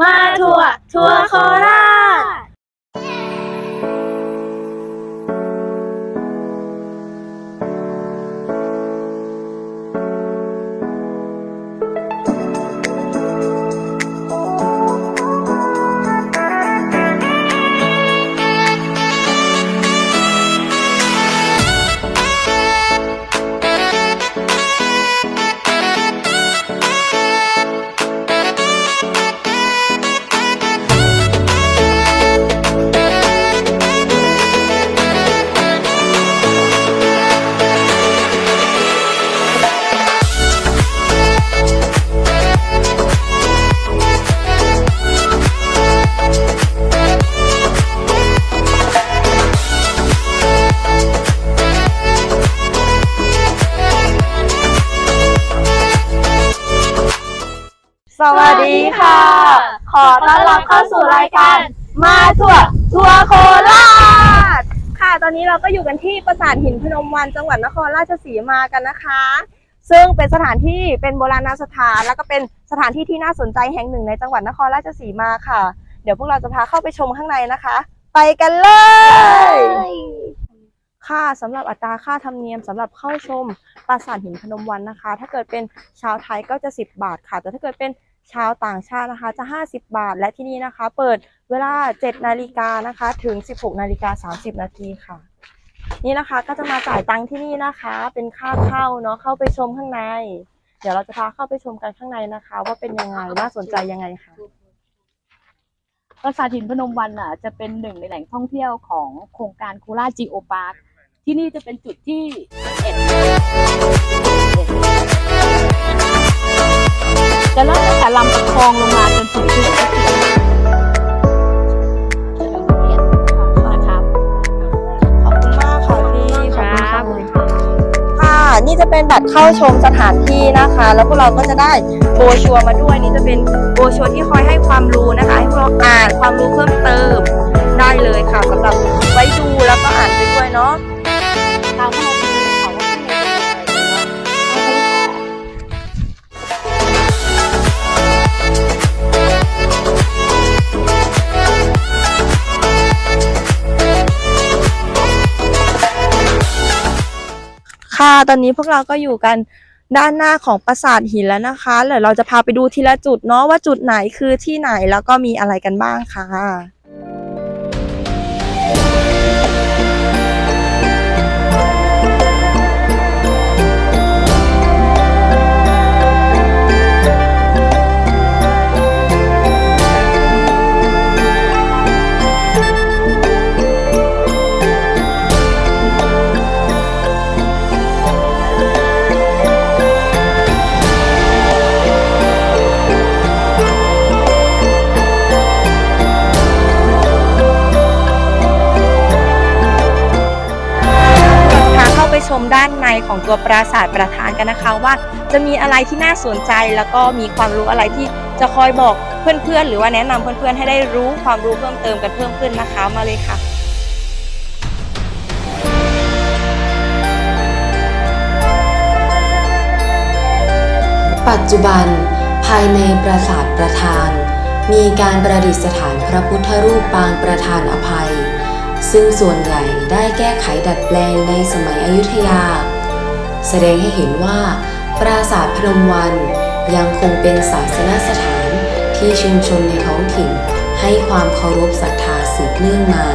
มาทัวร์ทัวร์โคราช วัสดีค่ะ ขอต้อนรับเข้าสู่รายการ มาทัวร์ทัวร์โคราช ค่ะ ตอนนี้เราก็อยู่กันที่ปราสาทหินพนมวันจังหวัดนครราชสีมากันนะคะ ซึ่งเป็นสถานที่เป็นโบราณสถานแล้วก็เป็นสถานที่ที่น่าสนใจแห่งหนึ่งในจังหวัดนครราชสีมาค่ะ เดี๋ยวพวกเราจะพาเข้าไปชมข้างในนะคะ ไปกันเลย ค่ะสำหรับอัตราค่าธรรมเนียมสำหรับเข้าชมปราสาทหินพนมวันนะคะ ถ้าเกิดเป็นชาวไทยก็จะ 10 บาทค่ะ แต่ถ้าเกิดเป็น ชาวต่างชาตินะคะจะ 50 บาท และที่นี่นะคะ เปิดเวลา 7 นาฬิกานะคะ ถึง 16 นาฬิกา 30 นาทีค่ะ นี่นะคะก็จะมาจ่ายตังค์ที่นี่นะคะ เป็นค่าเข้าเนาะเข้าไปชมข้างใน เดี๋ยวเราจะพาเข้าไปชมกันข้างในนะคะ ว่าเป็นยังไงน่าสนใจยังไงค่ะปราสาทหินพนมวันอะจะเป็นหนึ่งในแหล่งท่องเที่ยวของโครงการโคราชจีโอพาร์คที่นี่จะเป็นจุดที่เอ็ด จะเริ่มตั้งแต่ลำตะคองลงมาจนถึงจุดที่นะครับขอบคุณมากค่ะพี่ครับค่ะนี่จะเป็นบัตรเข้าชมสถานที่นะคะ แล้วพวกเราก็จะได้โบรชัวร์มาด้วยนี่จะเป็นโบรชัวร์ที่คอยให้ความรู้นะคะ ให้พวกเราอ่านความรู้เพิ่มเติมได้เลยค่ะสำหรับ ค่ะ ตอนนี้พวกเราก็อยู่กันด้านหน้าของปราสาทหินแล้วนะคะเดี๋ยวเราจะพาไปดูทีละจุดเนาะว่าจุดไหนคือที่ไหนแล้วก็มีอะไรกันบ้างค่ะ ของตัวปราสาทประธานกันนะคะว่า จะมีอะไรที่น่าสนใจแล้วก็มีความรู้อะไรที่จะคอยบอกเพื่อนๆ หรือว่าแนะนำเพื่อนๆ ให้ได้รู้ความรู้เพิ่มเติมกันเพิ่มขึ้นนะคะมาเลยค่ะปัจจุบันภายในปราสาทประธาน มีการประดิษฐานพระพุทธรูปปางประธานอภัย ซึ่งส่วนใหญ่ได้แก้ไขดัดแปลงในสมัยอยุธยา แสดงให้เห็นว่าปราสาทพนมวันยังคงเป็นศาสนสถานที่ชุมชนในท้องถิ่นให้ความเคารพศรัทธาสืบเนื่องมา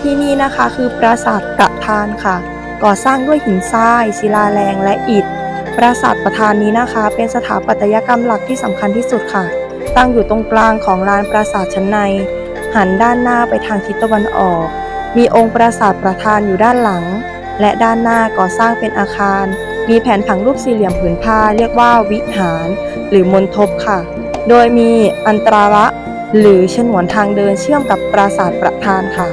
ที่นี่นะคะคือปราสาทประ ธานค่ะ ก่อสร้างด้วยหินทราย ศิลาแรงและอิฐ ปราสาทประธานนี้นะคะ เป็นสถาปัตยกรรมหลักที่สำคัญที่สุดค่ะ ตั้งอยู่ตรงกลางของลานปราสาทชั้นใน หันด้านหน้าไปทางทิศตะวันออก มีองค์ปราสาทประธานอยู่ด้านหลัง และด้านหน้าก่อสร้างเป็นอาคาร มีแผนผังรูปสี่เหลี่ยมผืนผ้าเรียกว่าวิหาร หรือมณฑปค่ะ โดยมีอันตราระหรือฉนวนทางเดินเชื่อมกับปราสาทประธานค่ะ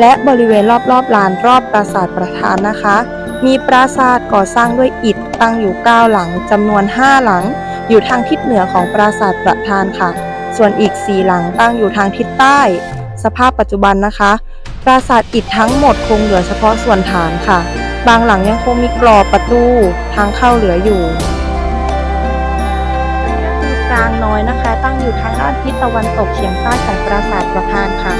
และบริเวณรอบๆลานรอบปราสาทประธานนะคะ มีปราสาทก่อสร้างด้วยอิฐตั้งอยู่ 9 หลังจำนวน 5 หลัง อยู่ทางทิศเหนือของปราสาทประธานค่ะ ส่วนอีกสี่หลังตั้งอยู่ทางทิศใต้ สภาพปัจจุบันนะคะ ปราสาทอิฐทั้งหมดคงเหลือเฉพาะส่วนฐานค่ะ บางหลังยังคงมีกรอบประตูทางเข้าเหลืออยู่กลางน้อยนะคะ ตั้งอยู่ทางด้านทิศตะวันตกเฉียงใต้ของปราสาทประธานค่ะ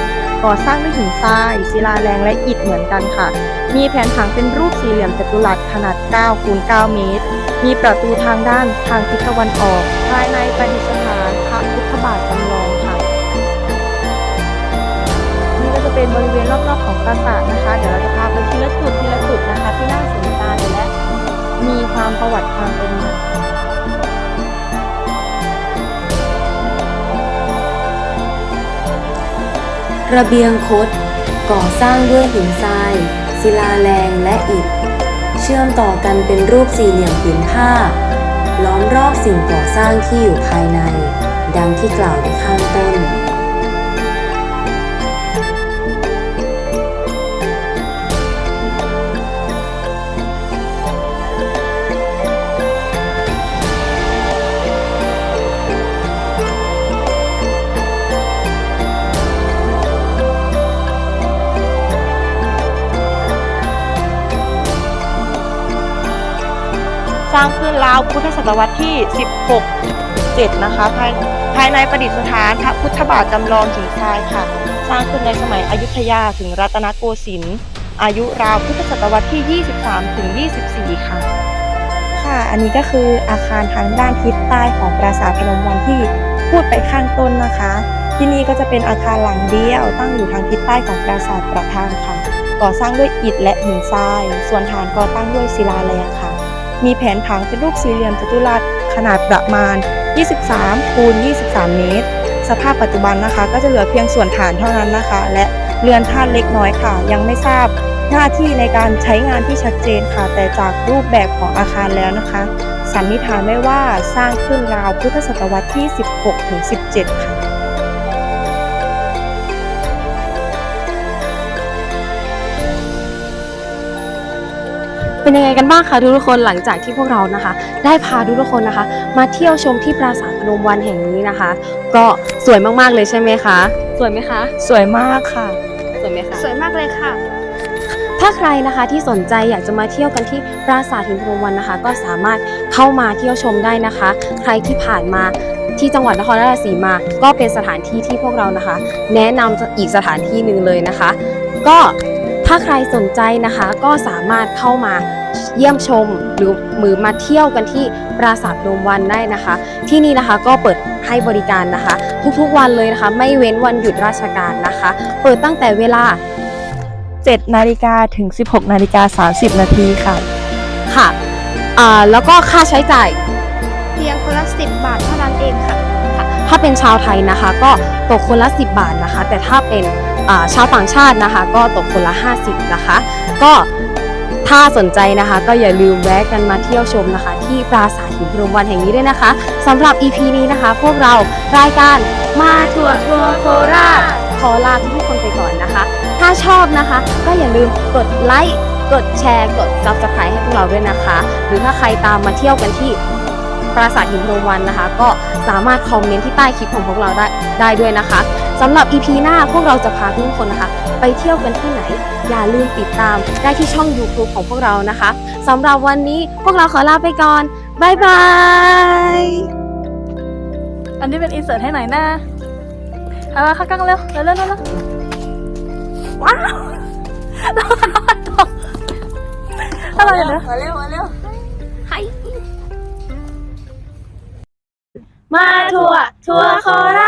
ก่อสร้างด้วยหินทรายศิลาแรงและอิฐเหมือนกันค่ะ มีแผนผังเป็นรูปสี่เหลี่ยมจัตุรัสขนาด 9 คูณ 9 เมตร มีประตูทางด้านทางทิศตะวันออก ภายในประดิษฐานพระพุทธบาทจำลองค่ะ นี่ก็จะเป็นบริเวณรอบๆของปราสาทนะคะ เดี๋ยวเราจะพาไปทีละจุดทีละจุดนะคะที่น่าสนใจและมีความประวัติความเป็นมา ระเบียงคด ก่อสร้างด้วยหินทราย ศิลาแรงและอิฐ เชื่อมต่อกันเป็นรูปสี่เหลี่ยมผืนผ้า ล้อมรอบสิ่งก่อสร้างที่อยู่ภายใน ดังที่กล่าวในข้างต้น ร้างขึ้นราวพุทธศตวรรษที่ 16 7 นะคะ ภายภายในประดิษฐานพระพุทธบาทจำลองหินทรายค่ะ สร้างขึ้นในสมัยอยุธยาถึงรัตนโกสินทร์อายุราวพุทธศตวรรษที่ 23 ถึง 24 ค่ะ ค่ะ อันนี้ก็คืออาคารทางด้านทิศใต้ของปราสาทพนมวันที่พูดไปข้างต้นนะคะ ที่นี่ก็จะเป็นอาคารหลังเดียวตั้งอยู่ทางทิศใต้ของปราสาทประธานค่ะ ก่อสร้างด้วยอิฐและหินทราย ส่วนฐานก่อตั้งด้วยศิลาแรงค่ะ มีแผนผังเป็นรูปสี่เหลี่ยมจัตุรัสขนาดประมาณ 23 คูณ 23 เมตร สภาพปัจจุบันนะคะ ก็จะเหลือเพียงส่วนฐานเท่านั้นนะคะ และเรือนธาตุเล็กน้อยค่ะ ยังไม่ทราบหน้าที่ในการใช้งานที่ชัดเจนค่ะ แต่จากรูปแบบของอาคารแล้วนะคะ สันนิษฐานได้ว่าสร้างขึ้นราวพุทธศตวรรษที่ 16-17 ค่ะ เป็นยังไงกันบ้างคะทุกๆคนหลังจากที่พวกเรานะคะ ได้พาทุกๆคนนะคะ มาเที่ยวชมที่ปราสาทพนมวันแห่งนี้นะคะ ก็สวยมากๆเลยใช่ไหมคะ สวยไหมคะ สวยมากค่ะ สวยไหมคะ สวยมากเลยค่ะ ถ้าใครนะคะที่สนใจอยากจะมาเที่ยวกันที่ปราสาทหินพนมวันนะคะ ก็สามารถเข้ามาเที่ยวชมได้นะคะ ใครที่ผ่านมาที่จังหวัดนครราชสีมา ก็เป็นสถานที่ที่พวกเรานะคะ แนะนำอีกสถานที่หนึ่งเลยนะคะ ก็ถ้าใครสนใจนะคะก็สามารถเข้ามา เยี่ยมชม หรือมือมาเที่ยวกันที่ปราสาทพนมวันได้นะคะ ที่นี่นะคะก็เปิดให้บริการนะคะ ทุกๆวันเลยนะคะ ไม่เว้นวันหยุดราชการนะคะ เปิดตั้งแต่เวลา 7 นาฬิกาถึง 16 นาฬิกา 30 นาทีค่ะค่ะอ่าแล้วก็ค่าใช้จ่ายเพียงคนละสิบบาทเท่านั้นเองค่ะ ถ้าเป็นชาวไทยนะคะ ก็ตกคนละ 10 บาทนะคะ แต่ถ้าเป็นอ่าชาวต่างชาตินะคะ ก็ตกคนละ 50 นะคะ ก็ ถ้าสนใจนะคะ ก็อย่าลืมแวะกันมาเที่ยวชมนะคะ ที่ปราสาทหินพนมวันแห่งนี้ด้วยนะคะสำหรับ EP นี้นะคะ พวกเรารายการมาทัวร์ทัวร์โคราชขอลาทุกๆคนไปก่อนนะคะ ถ้าชอบนะคะ ก็อย่าลืมกดไลค์กดแชร์ กด subscribe ให้พวกเราด้วยนะคะ หรือถ้าใครตามมาเที่ยวกันที่ปราสาทหินพนมวันนะคะ ก็สามารถคอมเมนต์ที่ใต้คลิปของพวกเราได้ได้ด้วยนะคะ สำหรับ EP หน้าพวกเราจะพาทุกคนนะคะ ไปเที่ยวกันที่ไหน อย่าลืมติดตามได้ที่ช่อง YouTube ของพวกเรานะคะสำหรับวันนี้พวกเราขอลาไปก่อนบ๊ายบายอันนี้เป็นอินเสิร์ตให้หน่อยนะเอาละค่ะกังเร็วเร็วเร็วเร็วเร็วว้าวอะไรอย่างเงี้ยมาทัวร์ทัวร์โครา